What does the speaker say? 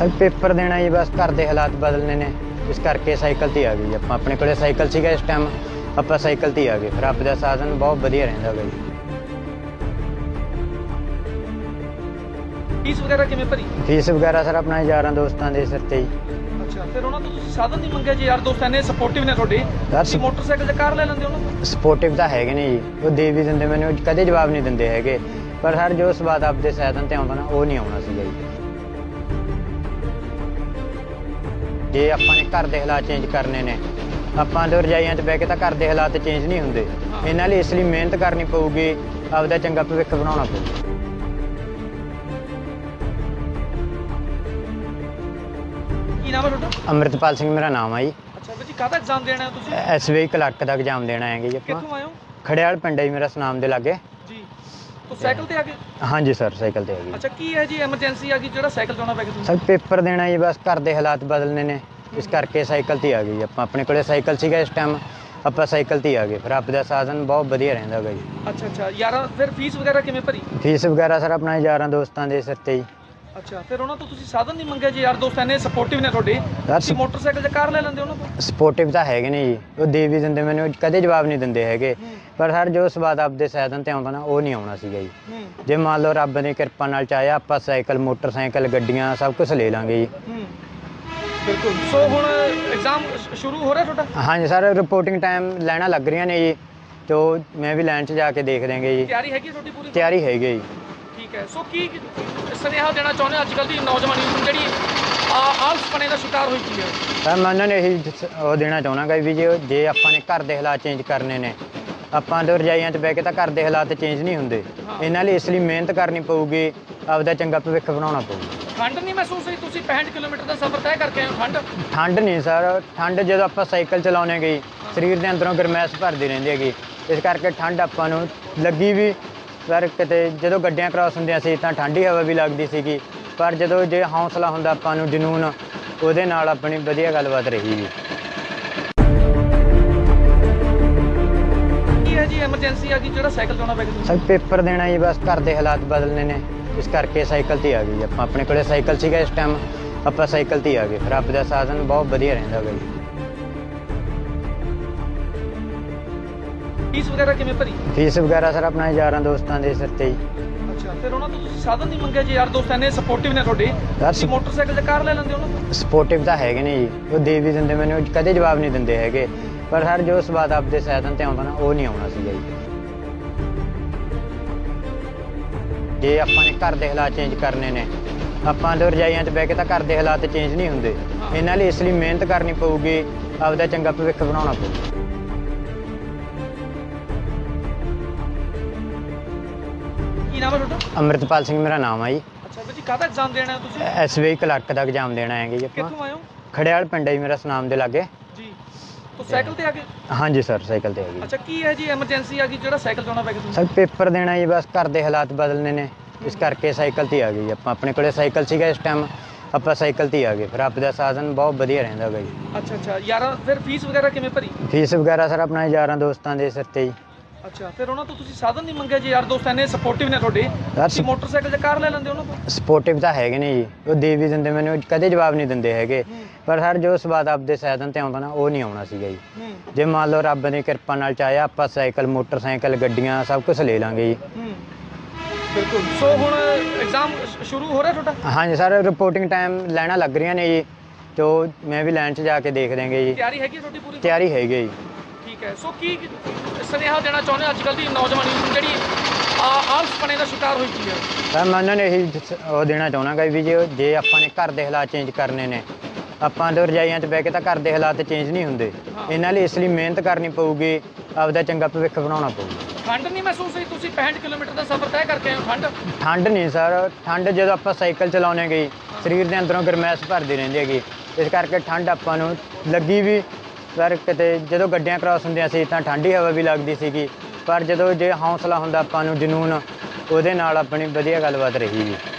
Sir paper ਦੇਣਾ ਜੀ ਬਸ ਘਰ ਦੇ ਹਾਲਾਤ ਬਦਲਨੇ ਨੇ। ਇਸ ਕਰਕੇ ਸਾਈਕਲ ਤੇ ਆ ਜੀ ਆਪਾਂ। ਆਪਣੇ ਕੋਲੇ ਸਾਈਕਲ ਸੀਗਾ ਇਸ ਟਾਈਮ ਆਪਾਂ ਸਾਈਕਲ ਤੇ ਆ ਗਏ। ਫਿਰ ਰੱਬ ਦਾ ਸਾਧਨ ਬਹੁਤ ਵਧੀਆ ਰਹਿੰਦਾ ਗਾ ਜੀ। ਫੀਸ ਵਗੈਰਾ ਕਿਵੇਂ ਭਰੀ? ਫੀਸ ਵਗੈਰਾ ਸਰ ਆਪਣਾ ਯਾਰਾਂ ਦੋਸਤਾਂ ਦੇ ਸਿਰ ਤੇ ਹੀ ਅੱਛਾ ਫਿਰ ਉਹਨਾਂ ਤੋਂ ਤੁਸੀਂ ਸਾਧਨ ਨਹੀਂ ਮੰਗਿਆ ਜੀ ਯਾਰ ਦੋਸਤ ਨੇ ਸਪੋਰਟਿਵ ਨੇ ਤੁਹਾਡੇ? ਤੁਸੀਂ ਮੋਟਰਸਾਈਕਲ ਜਾਂ ਕਾਰ ਲੈ ਲੈਂਦੇ ਉਹਨਾਂ ਤੋਂ ਸਪੋਰਟਿਵ ਤਾਂ ਹੈਗੇ ਨੇ ਜੀ। ਉਹ ਦੇ ਵੀ ਦਿੰਦੇ ਮੈਨੂੰ ਕਦੇ ਜਵਾਬ ਨਹੀਂ ਦਿੰਦੇ ਹੈਗੇ। ਪਰ ਹਰ ਜੋ ਸਵਾਦ ਆਪਦੇ ਸਾਧਨ ਤੇ ਆਉਂਦਾ ਨਾ ਉਹ ਨਹੀਂ ਆਉਣਾ ਸੀਗਾ ਜੀ। ਜੇ ਆਪਾਂ ਨੇ ਘਰ ਦੇ ਹਾਲਾਤ ਚੇਂਜ ਕਰਨੇ ਨੇ ਆਪਾਂ ਦੇ ਰਜਾਈਆਂ 'ਚ ਬਹਿ ਕੇ ਤਾਂ ਘਰ ਦੇ ਹਾਲਾਤ ਚੇਂਜ ਨਹੀਂ ਹੁੰਦੇ। ਇਹਨਾਂ ਲਈ ਇਸ ਲਈ ਮਿਹਨਤ ਕਰਨੀ ਪਊਗੀ ਆਪਦਾ ਚੰਗਾ ਭਵਿੱਖ ਬਣਾਉਣਾ ਪਊਗਾ ਕੀ ਨਾਮ ਹੈ ਤੁਹਾਡਾ? ਅੰਮ੍ਰਿਤਪਾਲ ਸਿੰਘ ਮੇਰਾ ਨਾਮ ਆ ਜੀ। ਅੱਛਾ ਜੀ ਕਾਹਦਾ ਐਗਜ਼ਾਮ ਦੇਣਾ ਹੈ ਤੁਸੀਂ ਐਸਬੀਆਈ ਕਲਰਕ ਦਾ ਐਗਜ਼ਾਮ ਦੇਣਾ ਹੈਗਾ ਜੀ ਆਪਾਂ। ਕਿੱਥੋਂ ਆਏ ਹੋ? ਖੜਿਆਲ ਪਿੰਡ ਹੈ ਜੀ ਮੇਰਾ ਸੁਨਾਮ ਦੇ ਲਾਗੇ। ਤੋ ਸਾਈਕਲ ਤੇ ਆ ਗਏ? ਹਾਂਜੀ ਸਰ ਸਾਈਕਲ ਤੇ ਹੈਗੀ ਅੱਛਾ ਕੀ ਹੈ ਜੀ ਐਮਰਜੈਂਸੀ ਆ ਗਈ? ਜਿਹੜਾ ਸਾਈਕਲ ਚਲਾਉਣਾ ਪੈ ਗਿਆ ਤੁਹਾਨੂੰ? ਸਰ ਪੇਪਰ ਦੇਣਾ ਜੀ ਬਸ ਘਰ ਦੇ ਹਾਲਾਤ ਬਦਲਨੇ ਨੇ। ਇਸ ਕਰਕੇ ਸਾਈਕਲ ਤੇ ਆ ਗਏ ਜੀ ਆਪਾਂ। ਆਪਣੇ ਕੋਲੇ ਸਾਈਕਲ ਸੀਗਾ ਇਸ ਟਾਈਮ ਆਪਾਂ ਸਾਈਕਲ ਤੇ ਆ ਗਏ। ਫਿਰ ਰੱਬ ਦਾ ਸਾਧਨ ਬਹੁਤ ਵਧੀਆ ਰਹਿੰਦਾ ਗਾ ਜੀ। ਅੱਛਾ ਅੱਛਾ। ਯਾਰਾਂ ਫਿਰ ਫੀਸ ਵਗੈਰਾ ਕਿਵੇਂ ਭਰੀ? ਫੀਸ ਵਗੈਰਾ ਸਰ ਆਪਣਾ ਯਾਰਾਂ ਦੋਸਤਾਂ ਦੇ ਸਿਰ ਤੇ ਹੀ ਅੱਛਾ ਫਿਰ ਉਹਨਾਂ ਤੋਂ ਤੁਸੀਂ ਸਾਧਨ ਨਹੀਂ ਮੰਗਿਆ ਜੀ? ਯਾਰ ਦੋਸਤ ਨੇ ਸਪੋਰਟਿਵ ਨੇ ਤੁਹਾਡੇ। ਤੁਸੀਂ ਮੋਟਰਸਾਈਕਲ ਜਾਂ ਕਾਰ ਲੈ ਲੈਂਦੇ ਉਹਨਾਂ ਤੋਂ ਸਪੋਰਟਿਵ ਤਾਂ ਹੈਗੇ ਨੇ ਜੀ। ਉਹ ਦੇ ਵੀ ਦਿੰਦੇ ਮੈਨੂੰ ਕਦੇ ਜਵਾਬ ਨਹੀਂ ਦਿੰਦੇ ਹੈਗੇ। ਪਰ ਹਰ ਜੋ ਸਵਾਦ ਆਪਦੇ ਸਾਧਨ ਤੇ ਆਉਂਦਾ ਨਾ ਉਹ ਨਹੀਂ ਆਉਣਾ ਸੀਗਾ ਜੀ। ਜੇ ਮੰਨ ਲਓ ਰੱਬ ਦੀ ਕਿਰਪਾ ਨਾਲ ਚਾਹਿਆ ਆਪਾਂ ਸਾਈਕਲ ਮੋਟਰਸਾਈਕਲ ਗੱਡੀਆਂ ਸਭ ਕੁਝ ਲੈ ਲਾਂਗੇ ਜੀ। ਬਿਲਕੁਲ। ਸੋ ਹੁਣ ਐਗਜ਼ਾਮ ਸ਼ੁਰੂ ਹੋ ਰਿਹਾ ਤੁਹਾਡਾ? ਹਾਂਜੀ ਸਰ ਰਿਪੋਰਟਿੰਗ ਟਾਈਮ ਲੈਣਾ ਲੱਗ ਰਹੀਆਂ ਨੇ ਜੀ। ਤੇ ਮੈਂ ਵੀ ਲਾਈਨ 'ਚ ਜਾ ਕੇ ਦੇਖ ਦੇਂਗੇ ਜੀ। ਤਿਆਰੀ ਹੈਗੀ ਤੁਹਾਡੀ ਪੂਰੀ? ਤਿਆਰੀ ਹੈਗੀ ਜੀ। ਠੀਕ ਹੈ। ਸੋ ਕੀ ਸੁਨੇਹਾ ਦੇਣਾ ਚਾਹੁੰਦੇ ਹੋ ਅੱਜ ਕੱਲ੍ਹ ਦੀ ਨੌਜਵਾਨੀ ਨੂੰ? ਜਿਹੜੀ ਆਲਸਪਣੇ ਦਾ ਸ਼ਿਕਾਰ ਹੋਈ ਪਈ ਹੈ। ਤਾਂ ਮੈਂ ਉਹਨਾਂ ਨੂੰ ਇਹੀ ਦੱਸ- ਉਹ ਦੇਣਾ ਚਾਹਣਾਗਾ ਵੀ ਜੇ ਜੇ ਆਪਾਂ ਨੇ ਘਰ ਦੇ ਹਾਲਾਤ ਚੇਂਜ ਕਰਨੇ ਨੇ ਆਪਾਂ ਦੇ ਰਜਾਈਆਂ 'ਚ ਬਹਿ ਕੇ ਤਾਂ ਘਰ ਦੇ ਹਾਲਾਤ ਚੇਂਜ ਨਹੀਂ ਹੁੰਦੇ। ਇਹਨਾਂ ਲਈ ਇਸ ਲਈ ਮਿਹਨਤ ਕਰਨੀ ਪਊਗੀ ਆਪਦਾ ਚੰਗਾ ਭਵਿੱਖ ਬਣਾਉਣਾ ਪਊਗਾ ਠੰਡ ਨਹੀਂ ਮਹਿਸੂਸ ਹੋਈ? ਤੁਸੀਂ 65 ਕਿਲੋਮੀਟਰ ਦਾ ਸਫ਼ਰ ਤੈਅ ਕਰਕੇ ਆਏ ਹੋ ਠੰਡ? ਠੰਡ ਨਹੀਂ ਸਰ ਠੰਡ ਜਦੋਂ ਆਪਾਂ ਸਾਈਕਲ ਚਲਾਉਣੇ ਗਈ ਸਰੀਰ ਦੇ ਅੰਦਰੋਂ ਗਰਮੈਸ਼ ਭਰਦੀ ਰਹਿੰਦੀ ਹੈਗੀ। ਇਸ ਕਰਕੇ ਠੰਡ ਆਪਾਂ ਨੂੰ ਲੱਗੀ ਵੀ ਪਰ ਕਿਤੇ ਜਦੋਂ ਗੱਡੀਆਂ ਕ੍ਰਾਸ ਹੁੰਦੀਆਂ ਸੀ ਤਾਂ ਠੰਡੀ ਹਵਾ ਵੀ ਲੱਗਦੀ ਸੀਗੀ। ਪਰ ਜਦੋਂ ਜੇ ਹੌਸਲਾ ਹੁੰਦਾ ਆਪਾਂ ਨੂੰ ਜਨੂਨ ਉਹਦੇ ਨਾਲ ਆਪਣੀ ਵਧੀਆ ਗੱਲਬਾਤ ਰਹੀ ਜੀ। ਕੀ ਹੈ ਜੀ ਐਮਰਜੈਂਸੀ ਆ ਗਈ? ਜਿਹੜਾ ਸਾਈਕਲ ਚਲਾਉਣਾ ਪੈ ਗਿਆ ਸਰ ਪੇਪਰ ਦੇਣਾ ਜੀ ਬਸ ਘਰ ਦੇ ਹਾਲਾਤ ਬਦਲਨੇ ਨੇ। ਇਸ ਕਰਕੇ ਸਾਈਕਲ ਤੇ ਆ ਜੀ ਆਪਾਂ। ਆਪਣੇ ਕੋਲੇ ਸਾਈਕਲ ਸੀਗਾ ਇਸ ਟਾਈਮ ਆਪਾਂ ਸਾਈਕਲ ਤੇ ਆ ਗਏ। ਫਿਰ ਰੱਬ ਦਾ ਸਾਧਨ ਬਹੁਤ ਵਧੀਆ ਰਹਿੰਦਾ ਗਾ ਜੀ। ਫੀਸ ਵਗੈਰਾ ਕਿਵੇਂ ਭਰੀ? ਫੀਸ ਵਗੈਰਾ ਸਰ ਆਪਣਾ ਯਾਰਾਂ ਦੋਸਤਾਂ ਦੇ ਸਿਰ ਤੇ ਹੀ। ਅੱਛਾ ਫਿਰ ਉਹਨਾਂ ਤੋਂ ਤੁਸੀਂ ਸਾਧਨ ਨਹੀਂ ਮੰਗਿਆ ਜੀ ਯਾਰ ਦੋਸਤ ਨੇ ਸਪੋਰਟਿਵ ਨੇ ਤੁਹਾਡੇ? ਤੁਸੀਂ ਮੋਟਰਸਾਈਕਲ ਜਾਂ ਕਾਰ ਲੈ ਲੈਂਦੇ ਉਹਨਾਂ? ਤੋਂ ਸਪੋਰਟਿਵ ਤਾਂ ਹੈਗੇ ਨੇ ਜੀ। ਉਹ ਦੇ ਵੀ ਦਿੰਦੇ ਮੈਨੂੰ ਕਦੇ ਜਵਾਬ ਨਹੀਂ ਦਿੰਦੇ ਹੈਗੇ। ਪਰ ਹਰ ਜੋ ਸਵਾਦ ਆਪਦੇ ਸਾਧਨ ਤੇ ਆਉਂਦਾ ਨਾ ਉਹ ਨਹੀਂ ਆਉਣਾ ਸੀਗਾ ਜੀ। ਜੇ ਆਪਾਂ ਨੇ ਘਰ ਦੇ ਹਾਲਾਤ ਚੇਂਜ ਕਰਨੇ ਨੇ ਆਪਾਂ ਦੇ ਰਜਾਈਆਂ 'ਚ ਬਹਿ ਕੇ ਤਾਂ ਘਰ ਦੇ ਹਾਲਾਤ ਚੇਂਜ ਨਹੀਂ ਹੁੰਦੇ। ਇਹਨਾਂ ਲਈ ਇਸ ਲਈ ਮਿਹਨਤ ਕਰਨੀ ਪਊਗੀ ਆਪਦਾ ਚੰਗਾ ਭਵਿੱਖ ਬਣਾਉਣਾ ਪਊਗਾ ਕੀ ਨਾਮ ਹੈ ਤੁਹਾਡਾ? ਅੰਮ੍ਰਿਤਪਾਲ ਸਿੰਘ ਮੇਰਾ ਨਾਮ ਆ ਜੀ। ਅੱਛਾ ਵੀਰ ਜੀ ਕਾਹਦਾ ਐਗਜ਼ਾਮ ਦੇਣਾ ਹੈ ਤੁਸੀਂ? ਐਸਬੀਆਈ ਕਲਰਕ ਦਾ ਐਗਜ਼ਾਮ ਦੇਣਾ ਹੈਗਾ ਜੀ ਆਪਾਂ। ਕਿੱਥੋਂ ਆਏ ਹੋ? ਖੜਿਆਲ ਪਿੰਡ ਹੈ ਜੀ ਮੇਰਾ ਸੁਨਾਮ ਦੇ ਲਾਗੇ। ਜੀ। ਤੋ ਸਾਈਕਲ ਤੇ ਆ ਗਏ? ਹਾਂਜੀ ਸਰ ਸਾਈਕਲ ਤੇ ਹੈਗੀ ਅੱਛਾ ਕੀ ਹੈ ਜੀ ਐਮਰਜੈਂਸੀ ਆ ਗਈ ਜਿਹੜਾ ਸਾਈਕਲ ਚਲਾਉਣਾ ਪੈ ਗਿਆ ਤੁਹਾਨੂੰ? ਸਰ ਪੇਪਰ ਦੇਣਾ ਜੀ ਬਸ ਘਰ ਦੇ ਹਾਲਾਤ ਬਦਲਨੇ ਨੇ। ਇਸ ਕਰਕੇ ਸਾਈਕਲ ਤੇ ਆ ਗਏ ਜੀ ਆਪਾਂ। ਆਪਣੇ ਕੋਲੇ ਸਾਈਕਲ ਸੀਗਾ ਇਸ ਟਾਈਮ ਆਪਾਂ ਸਾਈਕਲ ਤੇ ਹੀ ਆ ਗਏ। ਫਿਰ ਰੱਬ ਦਾ ਸਾਧਨ ਬਹੁਤ ਵਧੀਆ ਰਹਿੰਦਾ ਗਾ ਜੀ। ਅੱਛਾ ਅੱਛਾ। ਯਾਰਾਂ ਫਿਰ ਫੀਸ ਵਗੈਰਾ ਕਿਵੇਂ ਭਰੀ? ਫੀਸ ਵਗੈਰਾ ਸਰ ਆਪਣਾ ਯਾਰਾਂ ਦੋਸਤਾਂ ਦੇ ਸਿਰ ਤੇ ਹੀ ਅੱਛਾ ਫਿਰ ਉਹਨਾਂ ਤੋਂ ਤੁਸੀਂ ਸਾਧਨ ਨਹੀਂ ਮੰਗਿਆ ਜੀ? ਯਾਰ ਦੋਸਤ ਨੇ ਸਪੋਰਟਿਵ ਨੇ ਤੁਹਾਡੇ। ਤੁਸੀਂ ਮੋਟਰਸਾਈਕਲ ਜਾਂ ਕਾਰ ਲੈ ਲੈਂਦੇ ਉਹਨਾਂ ਤੋਂ ਸਪੋਰਟਿਵ ਤਾਂ ਹੈਗੇ ਨੇ ਜੀ। ਉਹ ਦੇ ਵੀ ਦਿੰਦੇ ਮੈਨੂੰ ਕਦੇ ਜਵਾਬ ਨਹੀਂ ਦਿੰਦੇ ਹੈਗੇ। ਪਰ ਹਰ ਜੋ ਸਵਾਦ ਆਪਦੇ ਸਾਧਨ ਤੇ ਆਉਂਦਾ ਨਾ ਉਹ ਨਹੀਂ ਆਉਣਾ ਸੀਗਾ ਜੀ। ਜੇ ਮੰਨ ਲਓ ਰੱਬ ਦੀ ਕਿਰਪਾ ਨਾਲ ਚਾਹਿਆ ਆਪਾਂ ਸਾਈਕਲ ਮੋਟਰਸਾਈਕਲ ਗੱਡੀਆਂ ਸਭ ਕੁਝ ਲੈ ਲਾਂਗੇ ਜੀ। ਬਿਲਕੁਲ। ਸੋ ਹੁਣ ਐਗਜ਼ਾਮ ਸ਼ੁਰੂ ਹੋ ਰਿਹਾ ਤੁਹਾਡਾ? ਹਾਂਜੀ ਸਰ ਰਿਪੋਰਟਿੰਗ ਟਾਈਮ ਲੈਣਾ ਲੱਗ ਰਹੀਆਂ ਨੇ ਜੀ। ਤੇ ਮੈਂ ਵੀ ਲਾਈਨ 'ਚ ਜਾ ਕੇ ਦੇਖ ਦੇਂਗੇ ਜੀ। ਤਿਆਰੀ ਹੈਗੀ ਤੁਹਾਡੀ ਪੂਰੀ? ਤਿਆਰੀ ਹੈਗੀ ਜੀ। ਠੀਕ ਹੈ। ਸੋ ਕੀ ਸੁਨੇਹਾ ਦੇਣਾ ਚਾਹੁੰਦੇ ਅੱਜ ਕੱਲ੍ਹ ਦੀ ਨੌਜਵਾਨੀ ਨੂੰ? ਜਿਹੜੀ ਆਲਸਪਣੇ ਦਾ ਸ਼ਿਕਾਰ ਹੋਈ ਪਈ ਹੈ। ਤਾਂ ਮੈਂ ਉਹਨਾਂ ਨੂੰ ਇਹੀ ਦੱਸ- ਉਹ ਦੇਣਾ ਚਾਹਣਾਗਾ ਵੀ ਜੇ ਜੇ ਆਪਾਂ ਨੇ ਘਰ ਦੇ ਹਾਲਾਤ ਚੇਂਜ ਕਰਨੇ ਨੇ ਆਪਾਂ ਦੇ ਰਜਾਈਆਂ 'ਚ ਬਹਿ ਕੇ ਤਾਂ ਘਰ ਦੇ ਹਾਲਾਤ ਚੇਂਜ ਨਹੀਂ ਹੁੰਦੇ। ਇਹਨਾਂ ਲਈ ਇਸ ਲਈ ਮਿਹਨਤ ਕਰਨੀ ਪਊਗੀ ਆਪਦਾ ਚੰਗਾ ਭਵਿੱਖ ਬਣਾਉਣਾ ਪਊਗਾ। ਠੰਡ ਨਹੀਂ ਮਹਿਸੂਸ ਹੋਈ? ਤੁਸੀਂ 65 ਕਿਲੋਮੀਟਰ ਦਾ ਸਫ਼ਰ ਤੈਅ ਕਰਕੇ ਆਏ ਹੋ ਠੰਡ? ਠੰਡ ਨਹੀਂ ਸਰ ਠੰਡ ਜਦੋਂ ਆਪਾਂ ਸਾਈਕਲ ਚਲਾਉਣੇ ਗਈ ਸਰੀਰ ਦੇ ਅੰਦਰੋਂ ਗਰਮੈਸ਼ ਭਰਦੀ ਰਹਿੰਦੀ ਹੈਗੀ। ਇਸ ਕਰਕੇ ਠੰਡ ਆਪਾਂ ਨੂੰ ਲੱਗੀ ਵੀ ਪਰ ਕਿਤੇ ਜਦੋਂ ਗੱਡੀਆਂ ਕ੍ਰਾਸ ਹੁੰਦੀਆਂ ਸੀ ਤਾਂ ਠੰਡੀ ਹਵਾ ਵੀ ਲੱਗਦੀ ਸੀਗੀ। ਪਰ ਜਦੋਂ ਜੇ ਹੌਸਲਾ ਹੁੰਦਾ ਆਪਾਂ ਨੂੰ ਜਨੂਨ, ਉਹਦੇ ਨਾਲ ਆਪਣੀ ਵਧੀਆ ਗੱਲਬਾਤ ਰਹੀ ਜੀ